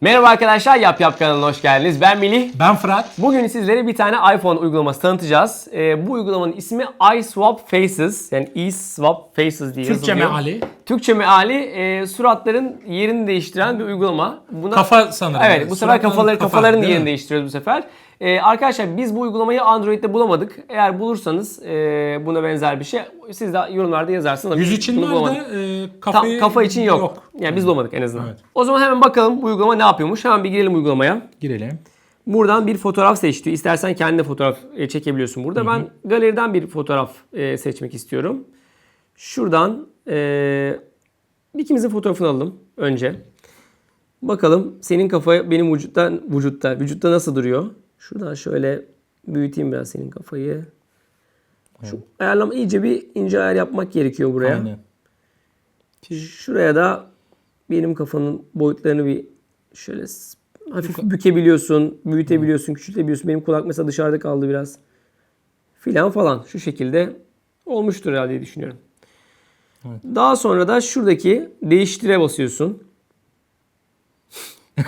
Merhaba arkadaşlar, Yap Yap kanalına hoş geldiniz. Ben Melih. Ben Fırat. Bugün sizlere bir tane iPhone uygulaması tanıtacağız. Ee, bu uygulamanın ismi iSwap Faces. Yani eSwap Faces diye Türkçe yazılıyor. meali. Türkçe meali e, suratların yerini değiştiren bir uygulama. Buna, Kafa sanırım. Evet, bu sefer Suratların kafaları kafa, kafaların değil yerini mi? değiştiriyoruz bu sefer. Ee, arkadaşlar biz bu uygulamayı Android'de bulamadık. Eğer bulursanız e, buna benzer bir şey siz de yorumlarda yazarsınız. Yüz için var da e, Tam kafayı... kafa için yok. Yani biz bulamadık en azından. Evet. O zaman hemen bakalım bu uygulama ne yapıyormuş. Hemen bir girelim uygulamaya. Girelim. Buradan bir fotoğraf seç diyor. İstersen kendi de fotoğraf e, çekebiliyorsun burada. Ben galeriden bir fotoğraf e, seçmek istiyorum. Şuradan e, ikimizin fotoğrafını alalım önce. Bakalım senin kafa benim vücutta vücutta vücutta nasıl duruyor? Şuradan şöyle büyüteyim biraz senin kafayı. Şu ayarlama iyice bir ince ayar yapmak gerekiyor buraya. Aynen. Şuraya da benim kafanın boyutlarını bir şöyle hafif bükebiliyorsun, büyütebiliyorsun, küçültebiliyorsun. Benim kulak mesela dışarıda kaldı biraz. Filan falan. Şu şekilde olmuştur herhalde diye düşünüyorum. Evet. Daha sonra da şuradaki değiştire basıyorsun.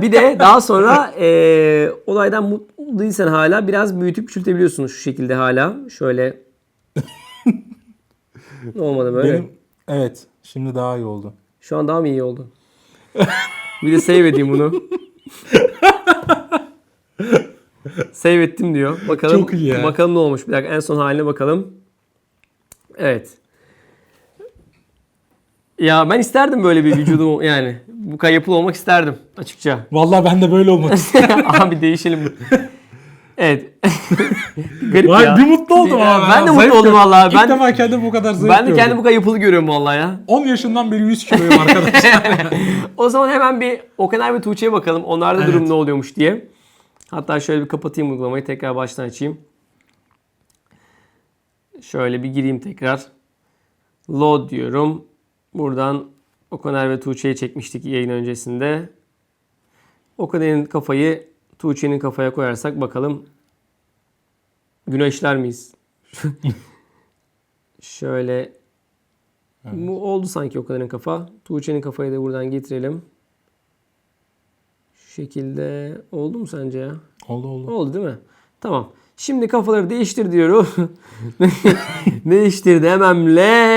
bir de daha sonra eee, olaydan mutluysan hala biraz büyütüp küçültebiliyorsun şu şekilde hala. Şöyle olmadı böyle. Benim... Evet. Şimdi daha iyi oldu. Şu an daha mı iyi oldu? bir de save edeyim bunu. save ettim diyor. Bakalım, Çok iyi ya. Bakalım ne olmuş. Bir dakika en son haline bakalım. Evet. Ya ben isterdim böyle bir vücudum yani. Bu kadar yapılı olmak isterdim açıkça. Vallahi ben de böyle olmak istiyorum. Abi değişelim. Evet. Garip Vay ya. bir mutlu oldum Ya, ama. Ben de Zayıf mutlu oldum gördüm. vallahi. İlk Ben, defa kendimi bu kadar zayıf ben de kendimi bu kadar yapılı görüyorum vallahi ya. 10 yaşından beri 100 kiloyum arkadaşlar. O zaman hemen bir Okaner ve Tuğçe'ye bakalım. Onlarda Evet. durum ne oluyormuş diye. Hatta şöyle bir kapatayım uygulamayı. Tekrar baştan açayım. Şöyle bir gireyim tekrar. Load diyorum. Buradan Okaner ve Tuğçe'yi çekmiştik yayın öncesinde. Okaner'in kafayı Tuğçe'nin kafaya koyarsak bakalım günah işler miyiz? Şöyle bu oldu sanki o kadarın kafa. Tuğçe'nin kafayı da buradan getirelim. Şu şekilde oldu mu sence ya? oldu oldu. Oldu değil mi? Tamam. Şimdi kafaları değiştir diyorum. Değiştirdi hemen le.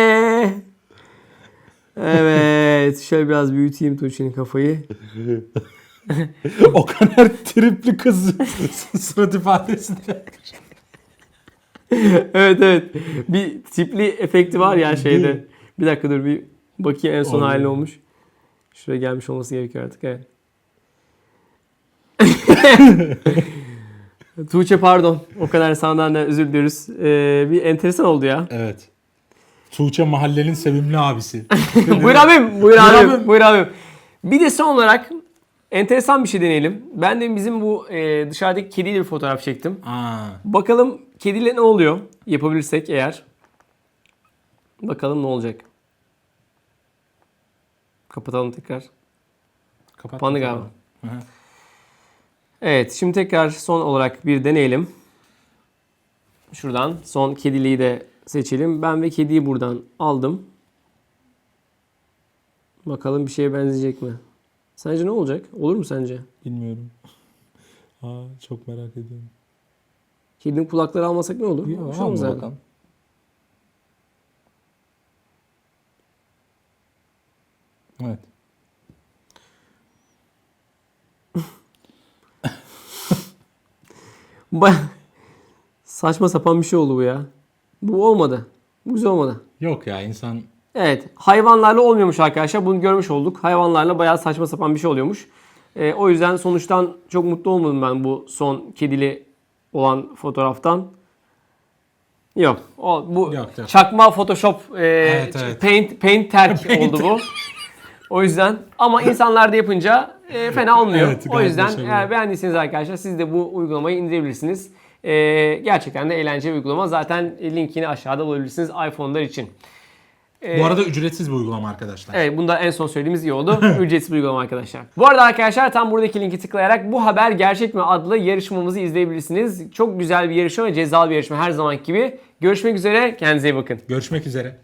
Evet. Şöyle biraz büyüteyim Tuğçe'nin kafayı. o kadar tripli kız surat ifadesinde. evet evet. Bir tipli efekti var ya şeyde. Bir dakika dur bir bakayım en son Oldu. hali olmuş. Şuraya gelmiş olması gerekiyor artık evet. Tuğçe pardon. O kadar senden de özür diliyoruz. Ee, bir enteresan oldu ya. Evet. Tuğçe mahallenin sevimli abisi. buyur abim. Buyur abim. Buyur abim. Bir de son olarak enteresan bir şey deneyelim. Ben de bizim bu e, dışarıdaki kediyle bir fotoğraf çektim. Aa, Bakalım kediyle ne oluyor? Yapabilirsek eğer. Bakalım ne olacak. Kapatalım tekrar. kapat. Kapandı galiba. Evet şimdi tekrar son olarak bir deneyelim. Şuradan son kediliği de seçelim. Ben ve kediyi buradan aldım. Bakalım bir şeye benzeyecek mi? Sence ne olacak? Olur mu sence? Bilmiyorum. Aa, çok merak ediyorum. Kedinin kulakları almasak ne olur? Bir Şu an bakalım. Evet. Saçma sapan bir şey oldu bu ya. Bu olmadı. Bu güzel olmadı. Yok ya insan Evet. Hayvanlarla olmuyormuş arkadaşlar. Bunu görmüş olduk. Hayvanlarla bayağı saçma sapan bir şey oluyormuş. Ee, o yüzden sonuçtan çok mutlu olmadım ben bu son kedili olan fotoğraftan. Yok. O, bu Yok, yok. çakma Photoshop e, Evet, evet. paint paint terk oldu bu. O yüzden ama insanlar da yapınca e, fena olmuyor. Evet, o yüzden eğer beğendiyseniz arkadaşlar siz de bu uygulamayı indirebilirsiniz. E, gerçekten de eğlenceli bir uygulama. Zaten linkini aşağıda bulabilirsiniz iPhone'lar için. Bu arada ücretsiz bir uygulama arkadaşlar. Evet bunda en son söylediğimiz iyi oldu. Ücretsiz bir uygulama arkadaşlar. Bu arada arkadaşlar tam buradaki linki tıklayarak bu haber gerçek mi adlı yarışmamızı izleyebilirsiniz. Çok güzel bir yarışma ve cezalı bir yarışma her zaman gibi. Görüşmek üzere. Kendinize iyi bakın. Görüşmek üzere.